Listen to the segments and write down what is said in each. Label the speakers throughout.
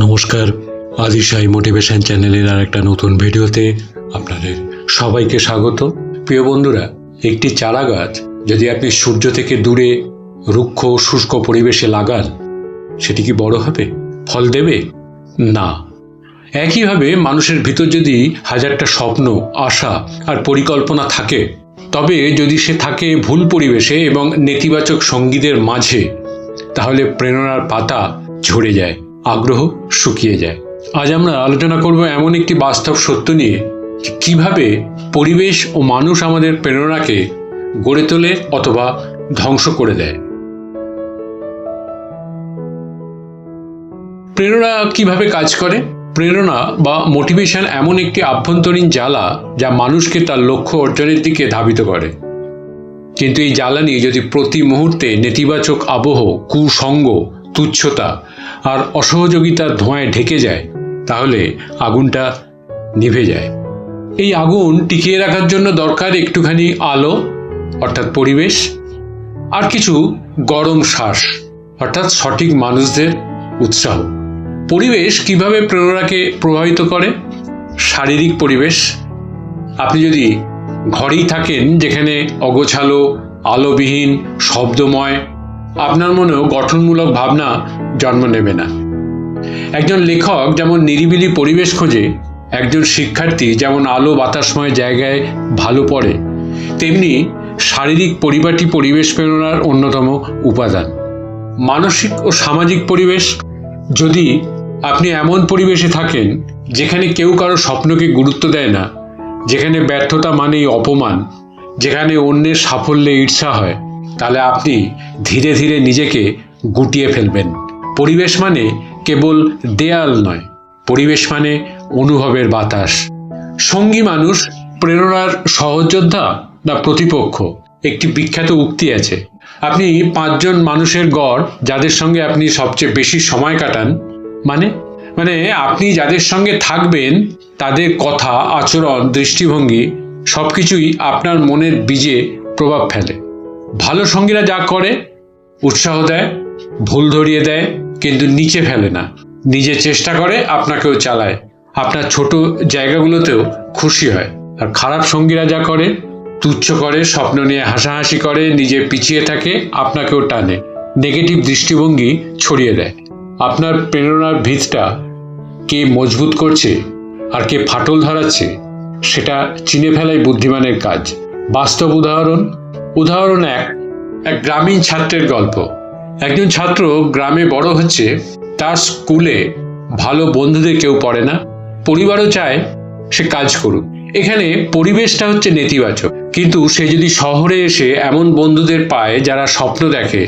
Speaker 1: নমস্কার আদিশাই মোটিভেশন চ্যানেলের আর একটা নতুন ভিডিওতে আপনাদের সবাইকে স্বাগত। প্রিয় বন্ধুরা, একটি চারা গাছ যদি আপনি সূর্য থেকে দূরে, রুক্ষ শুষ্ক পরিবেশে লাগান, সেটি কি বড় হবে? ফল দেবে? না। একইভাবে মানুষের ভিতর যদি হাজারটা স্বপ্ন, আশা আর পরিকল্পনা থাকে, তবে যদি সে থাকে ভুল পরিবেশে এবং নেতিবাচক সঙ্গীদের মাঝে, তাহলে প্রেরণার পাতা ঝরে যায়। আগ্রহ শুকিয়ে যায়। আজ আমরা আলোচনা করব এমন একটি বাস্তব সত্য নিয়ে কীভাবে পরিবেশ ও মানুষ আমাদের প্রেরণাকে গড়ে তোলে অথবা ধ্বংস করে দেয়। প্রেরণা কীভাবে কাজ করে? প্রেরণা বা মোটিভেশন এমন একটি আভ্যন্তরীণ জ্বালা যা মানুষকে তার লক্ষ্য অর্জনের দিকে ধাবিত করে। কিন্তু এই জ্বালানি যদি প্রতি মুহূর্তে নেতিবাচক আবহ কুসঙ্গ তুচ্ছতা আর অসহযোগিতার ধোঁয়ায় ঢেকে যায়, তাহলে আগুনটা নিভে যায়। এই আগুন টিকিয়ে রাখার জন্য দরকার একটুখানি আলো, অর্থাৎ পরিবেশ, আর কিছু গরম শ্বাস, অর্থাৎ সঠিক মানুষদের উৎসাহ। পরিবেশ কীভাবে প্রেরণাকে প্রভাবিত করে? শারীরিক পরিবেশ। আপনি যদি ঘরেই থাকেন, যেখানে অগোছালো, আলোবিহীন, শব্দময় আপনার মনেও গঠনমূলক ভাবনা জন্ম নেবে না। একজন লেখক যেমন নিরিবিলি পরিবেশ খোঁজে, একজন শিক্ষার্থী যেমন আলো বাতাসময় জায়গায় ভালো পড়ে, তেমনি শারীরিক পরিপাটি পরিবেশ প্রেরণার অন্যতম উপাদান। মানসিক ও সামাজিক পরিবেশ, যদি আপনি এমন পরিবেশে থাকেন যেখানে কেউ কারও স্বপ্নকে গুরুত্ব দেয় না, যেখানে ব্যর্থতা মানেই অপমান, যেখানে অন্যের সাফল্যে ঈর্ষা হয় তাহলে আপনি ধীরে ধীরে নিজেকে গুটিয়ে ফেলবেন। পরিবেশ মানে কেবল দেয়াল নয়, পরিবেশ মানে অনুভবের বাতাস। সঙ্গী মানুষ, প্রেরণার সহযোদ্ধা না প্রতিপক্ষ, একটি বিখ্যাত উক্তি আছে। আপনি পাঁচজন মানুষের গড় যাদের সঙ্গে আপনি সবচেয়ে বেশি সময় কাটান মানে? মানে আপনি যাদের সঙ্গে থাকবেন, তাদের কথা, আচরণ, দৃষ্টিভঙ্গি সব কিছুই আপনার মনের বীজে প্রভাব ফেলে। ভালো সঙ্গীরা যা করে, উৎসাহ দেয়, ভুল ধরিয়ে দেয়, কিন্তু নিচে ফেলে না। নিজে চেষ্টা করে আপনাকেও চালায়। আপনার ছোট জায়গাগুলোতেও খুশি হয়। আর খারাপ সঙ্গীরা যা করে, তুচ্ছ করে, স্বপ্ন নিয়ে হাসাহাসি করে, নিজে পিছিয়ে থাকে, আপনাকেও টানে। নেগেটিভ দৃষ্টিভঙ্গি ছড়িয়ে দেয়। আপনার প্রেরণার ভিতটা কে মজবুত করছে আর কে ফাটল ধরাচ্ছে, সেটা চিনে ফেলাই বুদ্ধিমানের কাজ। বাস্তব উদাহরণ উদাহরণ এক এক গ্রামীণ ছাত্রের গল্প। একজন ছাত্র গ্রামে বড় হচ্ছে, তার স্কুলে ভালো বন্ধুদের কেউ পড়ে না। পরিবারও চায় সে কাজ করুক। এখানে পরিবেশটা হচ্ছে নেতিবাচক। কিন্তু সে যদি শহরে এসে এমন বন্ধুদের পায় যারা স্বপ্ন দেখে,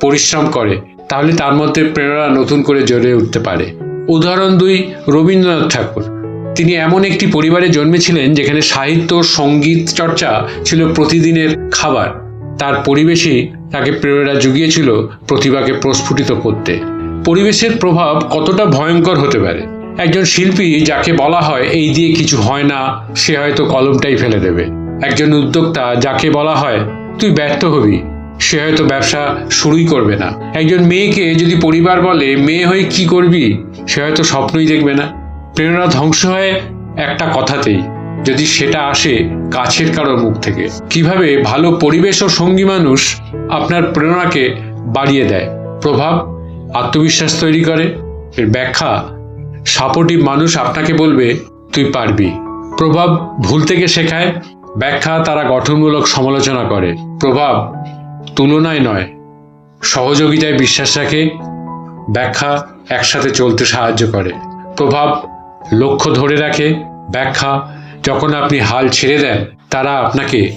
Speaker 1: পরিশ্রম করে, তাহলে তার মধ্যে প্রেরণা নতুন করে জ্বলে উঠতে পারে। উদাহরণ দুই, রবীন্দ্রনাথ ঠাকুর। তিনি এমন একটি পরিবারে জন্মেছিলেন যেখানে সাহিত্য সংগীত চর্চা ছিল প্রতিদিনের খাবার। তার পরিবেশই তাকে প্রেরণা জুগিয়েছিল প্রতিভাকে প্রস্ফুটিত করতে। পরিবেশের প্রভাব কতটা ভয়ঙ্কর হতে পারে? একজন শিল্পী যাকে বলা হয়, এই দিয়ে কিছু হয় না, সে হয়তো কলমটাই ফেলে দেবে। একজন উদ্যোক্তা যাকে বলা হয়, তুই ব্যর্থ হবি, সে হয়তো ব্যবসা শুরুই করবে না। একজন মেয়েকে যদি পরিবার বলে, মেয়ে হয়ে কি করবি? সে হয়তো স্বপ্নই দেখবে না। প্রেরণা ধ্বংস হয় একটা কথাতেই। যদি সেটা আসে কাছের কারোর মুখ থেকে। কীভাবে ভালো পরিবেশ ও সঙ্গী মানুষ আপনার প্রেরণাকে বাড়িয়ে দেয়। প্রভাব আত্মবিশ্বাস তৈরি করে। এর ব্যাখ্যা, সাপোর্টিভ মানুষ আপনাকে বলবে, তুই পারবি। প্রভাব ভুল থেকে শেখায়। ব্যাখ্যা তারা গঠনমূলক সমালোচনা করে। প্রভাব তুলনায় নয়, সহযোগিতায় বিশ্বাস রাখে। ব্যাখ্যা একসাথে চলতে সাহায্য করে। প্রভাব লক্ষ্য ধরে রাখে, ব্যাখ্যা, যখন আপনি হাল ছেড়ে দেন, তারা আপনাকে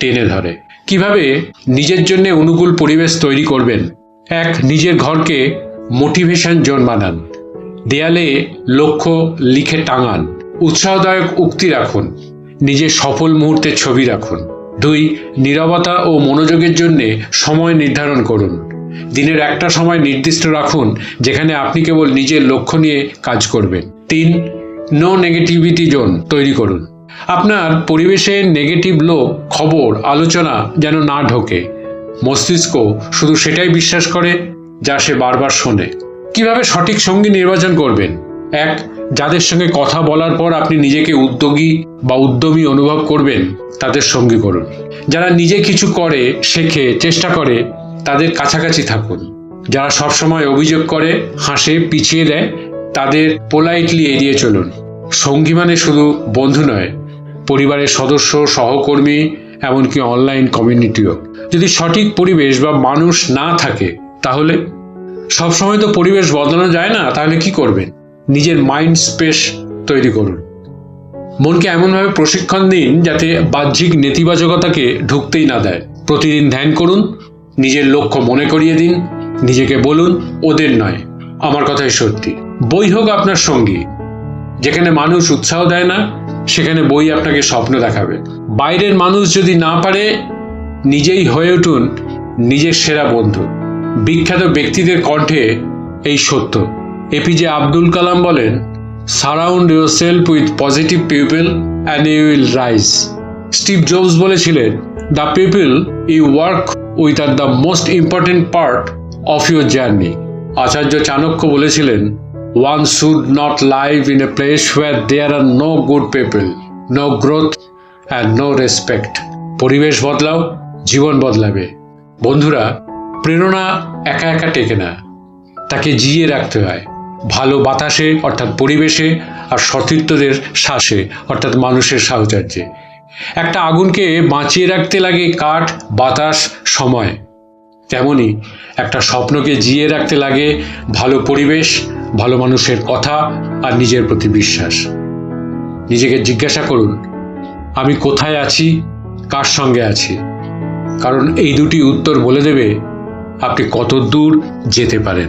Speaker 1: টেনে ধরে। কীভাবে নিজের জন্য অনুকূল পরিবেশ তৈরি করবেন? এক, নিজের ঘরকে মোটিভেশন জোন বানান। দেয়ালে লক্ষ্য লিখে টাঙান। উৎসাহদায়ক উক্তি রাখুন। নিজের সফল মুহূর্তের ছবি রাখুন। দুই, নীরবতা ও মনোযোগের জন্য সময় নির্ধারণ করুন। দিনের একটা সময় নির্দিষ্ট রাখুন, যেখানে আপনি কেবল নিজের লক্ষ্য নিয়ে কাজ করবেন। তিন নো নেগেটিভিটি জোন তৈরি করুন। আপনার পরিবেশে নেগেটিভ লোক খবর, আলোচনা যেন না ঢোকে। মস্তিষ্ক শুধু সেটাই বিশ্বাস করে, যা সে বারবার শোনে। কীভাবে সঠিক সঙ্গী নির্বাচন করবেন? এক, যাদের সঙ্গে কথা বলার পর আপনি নিজেকে উদ্যোগী বা উদ্যমী অনুভব করবেন, তাদের সঙ্গী করুন। যারা নিজে কিছু করে, শেখে, চেষ্টা করে, তাদের কাছাকাছি থাকুন। যারা সবসময় অভিযোগ করে, হাসে, পিছিয়ে দেয় তাদের পোলাইটলি এড়িয়ে চলুন। সঙ্গী মানে শুধু বন্ধু নয়, পরিবারের সদস্য, সহকর্মী, এমনকি অনলাইন কমিউনিটিও। যদি সঠিক পরিবেশ বা মানুষ না থাকে, তাহলে? সবসময় তো পরিবেশ বদলানো যায় না, তাহলে কি করবেন? নিজের মাইন্ড স্পেস তৈরি করুন। মনকে এমনভাবে প্রশিক্ষণ দিন যাতে বাহ্যিক নেতিবাচকতাকে ঢুকতেই না দেয়। প্রতিদিন ধ্যান করুন, নিজের লক্ষ্য মনে করিয়ে দিন, নিজেকে বলুন, ওদের নয়। আমার কথাই সত্যি। বই হোক আপনার সঙ্গী। যেখানে মানুষ উৎসাহ দেয় না, সেখানে বই আপনাকে স্বপ্ন দেখাবে। বাইরের মানুষ যদি না পারে, নিজেই হয়ে উঠুন নিজের সেরা বন্ধু। বিখ্যাত ব্যক্তিদের কণ্ঠে এই সত্য। এপিজে আব্দুল কালাম বলেন surround yourself with positive people and you will rise Steve Jobs বলেছিলেন the people you work with are the most important part of your journey Acharya Chanakya বলেছিলেন one should not live in a place where there are no good people no growth and no respect পরিবেশ বদলাও, জীবন বদলাবে। বন্ধুরা, প্রেরণা একা একা টেকে না। তাকে জিয়ে রাখতে হয়। ভালো বাতাসে, অর্থাৎ পরিবেশে, আর সতীর্থদের শ্বাসে অর্থাৎ মানুষের সাহচর্যে। একটা আগুনকে বাঁচিয়ে রাখতে লাগে কাঠ, বাতাস, সময়। তেমনি একটা স্বপ্নকে জিয়ে রাখতে লাগে ভালো পরিবেশ, ভালো মানুষের কথা আর নিজের প্রতি বিশ্বাস। নিজেকে জিজ্ঞাসা করুন, আমি কোথায় আছি, কার সঙ্গে আছি? কারণ এই দুটি উত্তর বলে দেবে আপনি কত দূর যেতে পারেন।